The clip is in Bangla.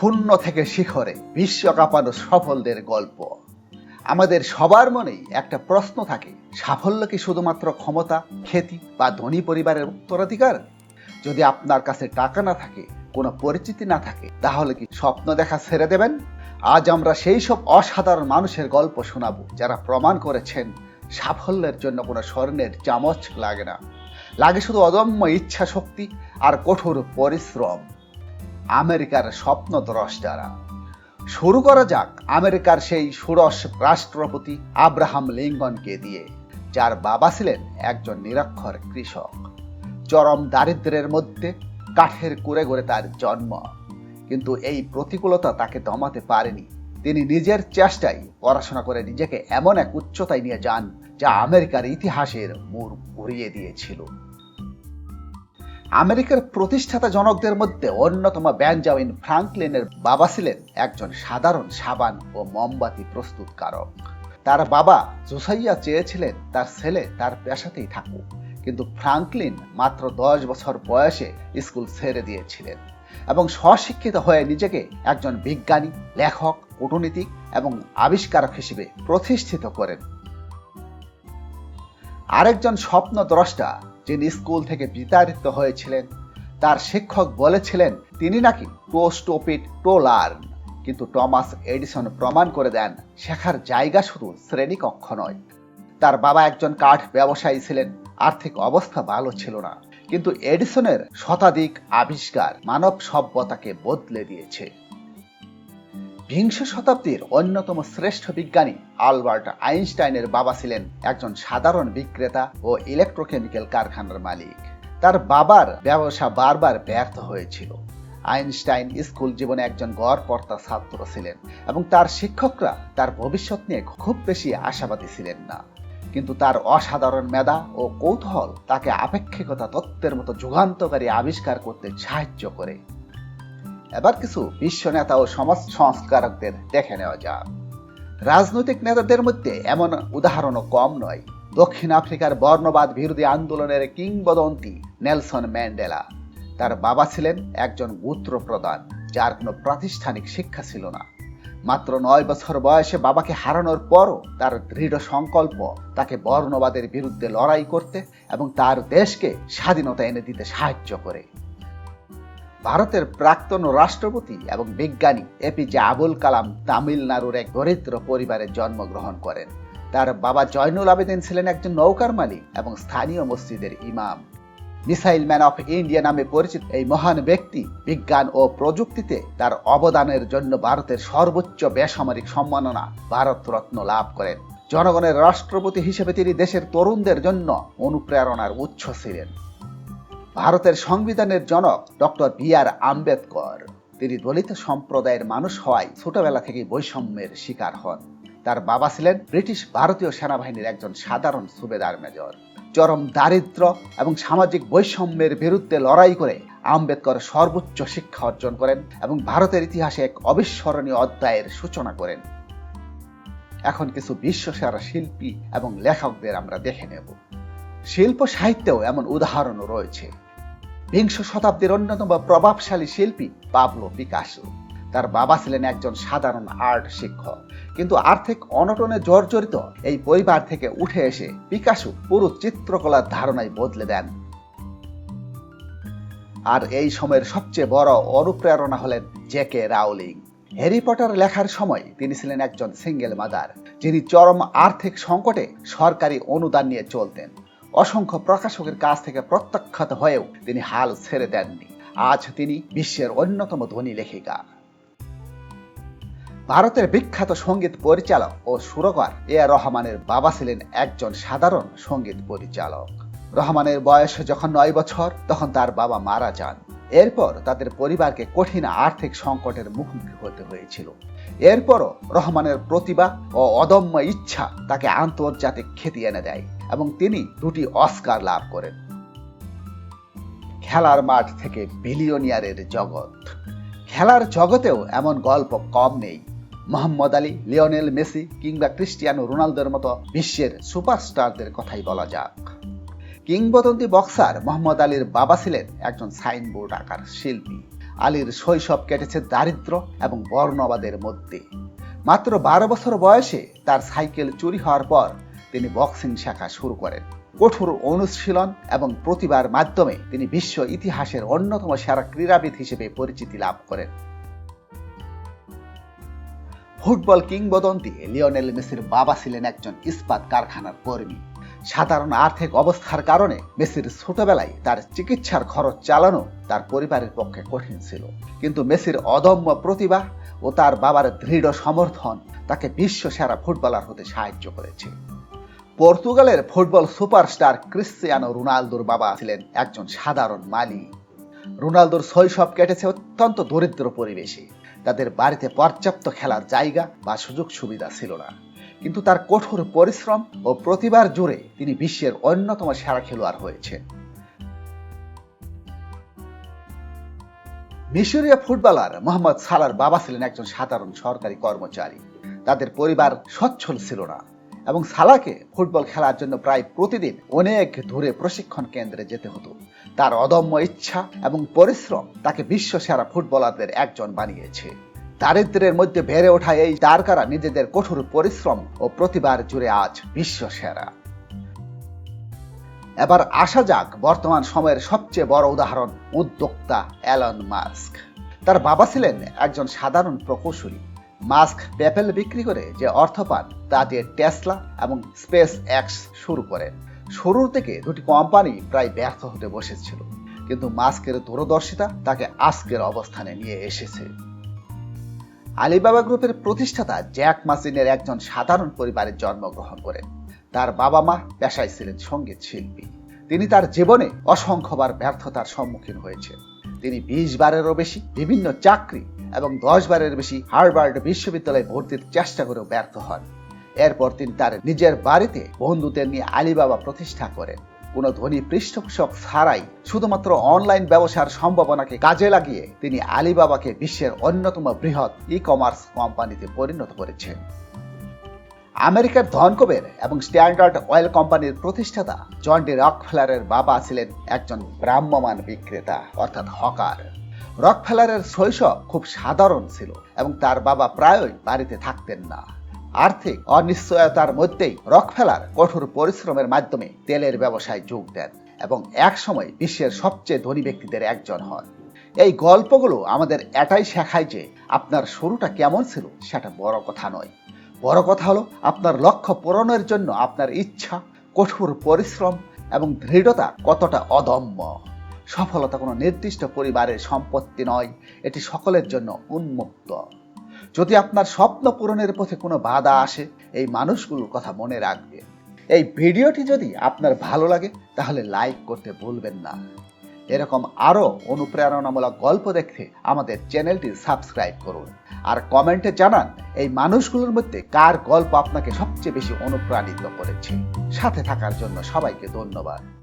শূন্য থেকে শিখরে বিশ্ব কাঁপানো সফলদের গল্প। আমাদের সবার মনেই একটা প্রশ্ন থাকে, সাফল্য কি শুধুমাত্র ক্ষমতা, খ্যাতি বা ধনী পরিবারের উত্তরাধিকার? যদি আপনার কাছে টাকা না থাকে, কোনো পরিচিতি না থাকে, তাহলে কি স্বপ্ন দেখা ছেড়ে দেবেন? আজ আমরা সেই সব অসাধারণ মানুষের গল্প শোনাবো যারা প্রমাণ করেছেন সাফল্যের জন্য কোনো স্বর্ণের চামচ লাগে না। লাগে শুধু অদম্য ইচ্ছা শক্তি আর কঠোর পরিশ্রম। আমেরিকার স্বপ্ন দ্রষ্টারা শুরু করা যাক আমেরিকার সেই ষোড়শ রাষ্ট্রপতি আব্রাহাম লিঙ্কনকে দিয়ে, যার বাবা ছিলেন একজন নিরক্ষর কৃষক। চরম দারিদ্র্যের মধ্যে কাঠের কুড়ে গড়ে তার জন্ম। কিন্তু এই প্রতিকূলতা তাকে দমাতে পারেনি। তিনি নিজের চেষ্টায় পড়াশোনা করে নিজেকে এমন এক উচ্চতায় নিয়ে যান, যা আমেরিকার ইতিহাসের মুর ঘুরিয়ে দিয়েছিল। আমেরিকার প্রতিষ্ঠাতা জনকদের মধ্যে অন্যতম ব্যানজামিন ফ্রাঙ্কলিনের বাবা ছিলেন একজন সাধারণ সাবান ও মোমবাতি প্রস্তুতকারক। তার বাবা জোসাইয়া চেয়েছিলেন তার ছেলে তার পেশাতেই থাকুক, কিন্তু ফ্রাঙ্কলিন মাত্র দশ বছর বয়সে স্কুল ছেড়ে দিয়েছিলেন এবং স্বশিক্ষিত হয়ে নিজেকে একজন বিজ্ঞানী, লেখক, কূটনীতিক এবং আবিষ্কারক হিসেবে প্রতিষ্ঠিত করেন। আরেকজন স্বপ্ন দ্রষ্টা যিনি স্কুল থেকে বিতাড়িত হয়েছিলেন, তার শিক্ষক বলেছিলেন, তিনি নাকি টো স্টোপিট টো লার্ন কিন্তু টমাস এডিসন প্রমাণ করে দেন, শেখার জায়গা শুধু শ্রেণীকক্ষ নয়। তার বাবা একজন কাঠ ব্যবসায়ী ছিলেন, আর্থিক অবস্থা ভালো ছিল না। কিন্তু এডিসনের শতাধিক আবিষ্কার মানব সভ্যতাকে বদলে দিয়েছে। বিংশ শতাব্দীর অন্যতম শ্রেষ্ঠ বিজ্ঞানী আলবার্ট আইনস্টাইনের বাবা ছিলেন একজন সাধারণ বিক্রেতা ও ইলেকট্রোকেমিক্যাল কারখানার মালিক। তার বাবার ব্যবসা বারবার ব্যর্থ হয়েছিল। আইনস্টাইন স্কুল জীবনে একজন গড়পর্তা ছাত্র ছিলেন এবং তার শিক্ষকরা তার ভবিষ্যৎ নিয়ে খুব বেশি আশাবাদী ছিলেন না। কিন্তু তার অসাধারণ মেধা ও কৌতূহল তাকে আপেক্ষিকতা তত্ত্বের মতো যুগান্তকারী আবিষ্কার করতে সাহায্য করে। এবার কিছু বিশ্ব নেতা ও সমাজ সংস্কারকদের দেখে নেওয়া যাক। রাজনৈতিক নেতাদের মধ্যে এমন উদাহরণও কম নয়। দক্ষিণ আফ্রিকার বর্ণবাদ বিরোধী আন্দোলনের কিংবদন্তি নেলসন ম্যান্ডেলা। তার বাবা ছিলেন একজন গোত্র প্রধান যার কোনো প্রাতিষ্ঠানিক শিক্ষা ছিল না। মাত্র নয় বছর বয়সে বাবাকে হারানোর পরও তার দৃঢ় সংকল্প তাকে বর্ণবাদের বিরুদ্ধে লড়াই করতে এবং তার দেশকে স্বাধীনতা এনে দিতে সাহায্য করে। ভারতের প্রাক্তন রাষ্ট্রপতি এবং বিজ্ঞানী এপিজে আবুল কালাম তামিলনাড়ুর এক দরিদ্র পরিবারে জন্মগ্রহণ করেন। তার বাবা জয়নুল আবেদিন ছিলেন একজন নৌকার মালিক এবং স্থানীয় মসজিদের ইমাম। মিসাইল ম্যান অফ ইন্ডিয়া নামে পরিচিত এই মহান ব্যক্তি বিজ্ঞান ও প্রযুক্তিতে তার অবদানের জন্য ভারতের সর্বোচ্চ বেসামরিক সম্মাননা ভারত রত্ন লাভ করেন। জনগণের রাষ্ট্রপতি হিসেবে তিনি দেশের তরুণদের জন্য অনুপ্রেরণার উৎস ছিলেন। ভারতের সংবিধানের জনক ডক্টর বি আর আম্বেদকর। তিনি দলিত সম্প্রদায়ের মানুষ হওয়ায় ছোটবেলা থেকেই বৈষম্যের শিকার হন। তার বাবা ছিলেন ব্রিটিশ ভারতীয় সেনাবাহিনীর একজন সাধারণ সুবেদার মেজর। চরম দারিদ্র এবং সামাজিক বৈষম্যের বিরুদ্ধে লড়াই করে আম্বেদকর সর্বোচ্চ শিক্ষা অর্জন করেন এবং ভারতের ইতিহাসে এক অবিস্মরণীয় অধ্যায়ের সূচনা করেন। এখন কিছু বিশ্বসেরা শিল্পী এবং লেখকদের আমরা দেখে নেব। শিল্প সাহিত্যেও এমন উদাহরণও রয়েছে। বিংশ শতাব্দীর অন্যতম প্রভাবশালী শিল্পী পাবলো পিকাসো। তার বাবা ছিলেন একজন সাধারণ আর্ট শিক্ষক। কিন্তু আর্থিক অনটনে জর্জরিত এই পরিবার থেকে উঠে এসে পিকাসো পুরো চিত্রকলার ধারণায় বদলে দেন। আর এই সময়ের সবচেয়ে বড় অনুপ্রেরণা হলেন জেকে রাউলিং। হ্যারি পটার লেখার সময় তিনি ছিলেন একজন সিঙ্গেল মাদার, যিনি চরম আর্থিক সংকটে সরকারি অনুদান নিয়ে চলতেন। অসংখ্য প্রকাশকের কাছ থেকে প্রত্যাখ্যাত হয়েও তিনি হাল ছেড়ে দেননি। আজ তিনি বিশ্বের অন্যতম ধনী লেখিকা। ভারতের বিখ্যাত সংগীত পরিচালক ও সুরকার এ রহমানের বাবা ছিলেন একজন সাধারণ সংগীত পরিচালক। রহমানের বয়স যখন নয় বছর, তখন তার বাবা মারা যান। এরপর তাদের পরিবারকে কঠিন আর্থিক সংকটের মুখোমুখি হতে হয়েছিল। এরপরও রহমানের প্রতিভা ও অদম্য ইচ্ছা তাকে আন্তর্জাতিক খ্যাতি এনে দেয়। এবং তিনি দুটি অস্কার লাভ করেন। খেলার মাঠ থেকে বিলিয়নিয়ারের জগৎ। খেলার জগতেও এমন গল্প কম নেই। মোহাম্মদ আলী, লিওনেল মেসি কিংবা ক্রিস্টিয়ানো রোনালদোর মতো বিশ্বের সুপারস্টারদের কথাই বলা যাক। কিংবদন্তি বক্সার মোহাম্মদ আলীর বাবা ছিলেন একজন সাইনবোর্ড আকার শিল্পী। আলীর শৈশব কেটেছে দারিদ্র এবং বর্ণবাদের মধ্যে। মাত্র বারো বছর বয়সে তার সাইকেল চুরি হওয়ার পর তিনি বক্সিং শাখা শুরু করেন। কঠোর অনুশীলন এবং প্রতিভার মাধ্যমে তিনি বিশ্ব ইতিহাসের অন্যতম সেরা ক্রীড়াবিদ হিসেবে পরিচিতি লাভ করেন। ফুটবল কিংবদন্তি লিওনেল মেসির বাবা ছিলেন একজন ইস্পাত কারখানার কর্মী। সাধারণ আর্থিক অবস্থার কারণে মেসির ছোটবেলায় তার চিকিৎসার খরচ চালানো তার পরিবারের পক্ষে কঠিন ছিল। কিন্তু মেসির অদম্য প্রতিভা ও তার বাবার দৃঢ় সমর্থন তাকে বিশ্ব সেরা ফুটবলার হতে সাহায্য করেছে। পর্তুগালের ফুটবল সুপারস্টার ক্রিশ্চিয়ানো রোনালদোর বাবা ছিলেন একজন সাধারণ মালি রোনালদোর শৈশব কেটেছে অত্যন্ত দরিদ্র পরিবেশে। তাদের বাড়িতে পর্যাপ্ত খেলার জায়গা বা সুযোগ সুবিধা ছিল না। কিন্তু তার কঠোর পরিশ্রম ও প্রতিভার জোরে তিনি বিশ্বের অন্যতম সেরা খেলোয়াড় হয়েছেন। মিশরীয় ফুটবলার মোহাম্মদ সালার বাবা ছিলেন একজন সাধারণ সরকারি কর্মচারী। তাদের পরিবার সচ্ছল ছিল না। এবং সালাকে ফুটবল খেলার জন্য প্রায় প্রতিদিন অনেক দূরে প্রশিক্ষণ কেন্দ্রে যেতে হতো। তার অদম্য ইচ্ছা এবং পরিশ্রম তাকে বিশ্ব সেরা ফুটবলারদের একজন বানিয়েছে। দারিদ্রের মধ্যে বেড়ে ওঠা এই তারকারা নিজেদের কঠোর পরিশ্রম ও প্রতিভার জুড়ে আজ বিশ্ব সেরা এবার আসা যাক বর্তমান সময়ের সবচেয়ে বড় উদাহরণ, উদ্যোক্তা অ্যালন মাস্ক। তার বাবা ছিলেন একজন সাধারণ প্রকৌশলী। মাস্ক পেপেল বিক্রি করে যে অর্থ পান, তা দিয়ে টেসলা এবং স্পেস এক্স শুরু করেন শুরুর থেকে দুটি কোম্পানি প্রায় ব্যর্থ হতে বসেছিল, কিন্তু মাস্কের দূরদর্শিতা তাকে আজকের অবস্থানে নিয়ে এসেছে। আলিবাবা গ্রুপের প্রতিষ্ঠাতা জ্যাক মাসিনের একজন সাধারণ পরিবারে জন্মগ্রহণ করেন। তার বাবা মা পেশায় ছিলেন সংগীত শিল্পী তিনি তার জীবনে অসংখ্যবার ব্যর্থতার সম্মুখীন হয়েছে তিনি বিশ বারেরও বেশি বিভিন্ন চাকরি এবং দশ বারের বেশি হার্ভার্ড বিশ্ববিদ্যালয়ে ভর্তির চেষ্টা করেও ব্যর্থ হন। এরপর তিনি তার নিজের বাড়িতে বন্ধুদের নিয়ে আলিবাবা প্রতিষ্ঠা করেন। কোনো ধনী পৃষ্ঠপোষক ছাড়াই শুধুমাত্র অনলাইন ব্যবসার সম্ভাবনাকে কাজে লাগিয়ে তিনি আলিবাবাকে বিশ্বের অন্যতম বৃহৎ ই কমার্স কোম্পানিতে পরিণত করেছেন। আমেরিকার ধনকবের এবং স্ট্যান্ডার্ড অয়েল কোম্পানির প্রতিষ্ঠাতা জন ডি রকফেলারের বাবা ছিলেন একজন ব্রাহ্মমান বিক্রেতা, অর্থাৎ হকার। রকফেলারের শৈশব খুব সাধারণ ছিল এবং তার বাবা প্রায়ই বাড়িতে থাকতেন না। আর্থিক অনিশ্চয়তার মধ্যেই রকফেলার কঠোর পরিশ্রমের মাধ্যমে তেলের ব্যবসায় যোগ দেন এবং একসময় বিশ্বের সবচেয়ে ধনী ব্যক্তিদের একজন হন। এই গল্পগুলো আমাদের এটাই শেখায় যে আপনার শুরুটা কেমন ছিল সেটা বড় কথা নয়। বড় কথা হলো, আপনার লক্ষ্য পূরণের জন্য আপনার ইচ্ছা, কঠোর পরিশ্রম এবং দৃঢ়তা কতটা অদম্য। সফলতা কোনো নির্দিষ্ট পরিবারের সম্পত্তি নয়, এটি সকলের জন্য উন্মুক্ত। যদি আপনার স্বপ্ন পূরণের পথে কোনো বাধা আসে, এই মানুষগুলোর কথা মনে রাখবে। এই ভিডিওটি যদি আপনার ভালো লাগে, তাহলে লাইক করতে ভুলবেন না। এরকম আরও অনুপ্রেরণামূলক গল্প দেখতে আমাদের চ্যানেলটি সাবস্ক্রাইব করুন। আর কমেন্টে জানান, এই মানুষগুলোর মধ্যে কার গল্প আপনাকে সবচেয়ে বেশি অনুপ্রাণিত করেছে। সাথে থাকার জন্য সবাইকে ধন্যবাদ।